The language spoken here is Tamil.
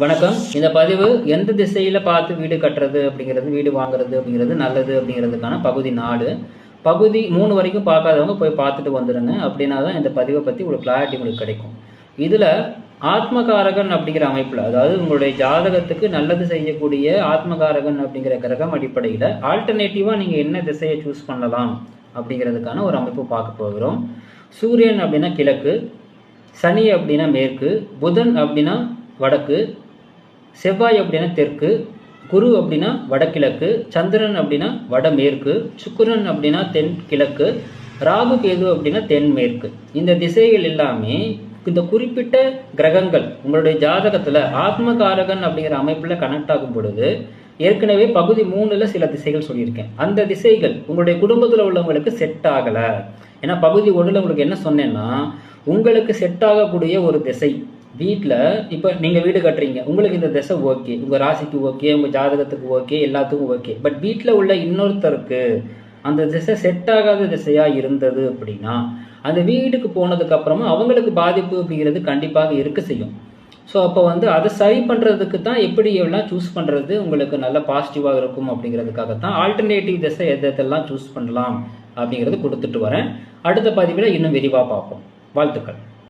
வணக்கம். இந்த பதிவு எந்த திசையில் பார்த்து வீடு கட்டுறது அப்படிங்கிறது வீடு வாங்குறது அப்படிங்கிறது நல்லது அப்படிங்கிறதுக்கான பகுதி நாடு பகுதி மூணு வரைக்கும் பார்க்காதவங்க போய் பார்த்துட்டு வந்துடுங்க அப்படின்னா தான் இந்த பதிவை பற்றி உங்களுக்கு கிளாரிட்டி உங்களுக்கு கிடைக்கும். இதில் ஆத்மகாரகன் அப்படிங்கிற அமைப்பில் அதாவது உங்களுடைய ஜாதகத்துக்கு நல்லது செய்யக்கூடிய ஆத்மகாரகன் அப்படிங்கிற கிரகம் அடிப்படையில் ஆல்டர்னேட்டிவாக நீங்கள் என்ன திசையை சூஸ் பண்ணலாம் அப்படிங்கிறதுக்கான ஒரு அமைப்பு பார்க்க போகிறோம். சூரியன் அப்படின்னா கிழக்கு சனி அப்படின்னா மேற்கு புதன் அப்படின்னா வடக்கு செவ்வாய் அப்படின்னா தெற்கு குரு அப்படின்னா வடகிழக்கு சந்திரன் அப்படின்னா வடமேற்கு சுக்கிரன் அப்படின்னா தென் கிழக்கு ராகு கேது அப்படின்னா தென்மேற்கு. இந்த திசைகள் எல்லாமே இந்த குறிப்பிட்ட கிரகங்கள் உங்களுடைய ஜாதகத்தில் ஆத்மகாரகன் அப்படிங்கிற அமைப்பில் கனெக்ட் ஆகும் பொழுது ஏற்கனவே பகுதி மூணில் சில திசைகள் சொல்லியிருக்கேன். அந்த திசைகள் உங்களுடைய குடும்பத்தில் உள்ளவங்களுக்கு செட் ஆகலை. ஏன்னா பகுதி ஒன்றில் உங்களுக்கு என்ன சொன்னேன்னா உங்களுக்கு செட் ஆகக்கூடிய ஒரு திசை வீட்டில் இப்போ நீங்கள் வீடு கட்டுறீங்க. உங்களுக்கு இந்த திசை ஓகே. உங்கள் ராசிக்கு ஓகே உங்கள் ஜாதகத்துக்கு ஓகே எல்லாத்துக்கும் ஓகே. பட் வீட்டில் உள்ள இன்னொருத்தருக்கு அந்த திசை செட் ஆகாத திசையாக இருந்தது அப்படின்னா அந்த வீட்டுக்கு போனதுக்கு அப்புறமா அவங்களுக்கு பாதிப்பு அப்படிங்கிறது கண்டிப்பாக இருக்க செய்யும். ஸோ அப்போ வந்து அதை சரி பண்ணுறதுக்கு தான் எப்படி எல்லாம் சூஸ் பண்ணுறது உங்களுக்கு நல்ல பாசிட்டிவாக இருக்கும் அப்படிங்கிறதுக்காக தான் ஆல்டர்னேட்டிவ் திசை எது எதெல்லாம் சூஸ் பண்ணலாம் அப்படிங்கிறது கொடுத்துட்டு வரேன். அடுத்த பதிவில் இன்னும் விரிவாக பார்ப்போம். வாழ்த்துக்கள்.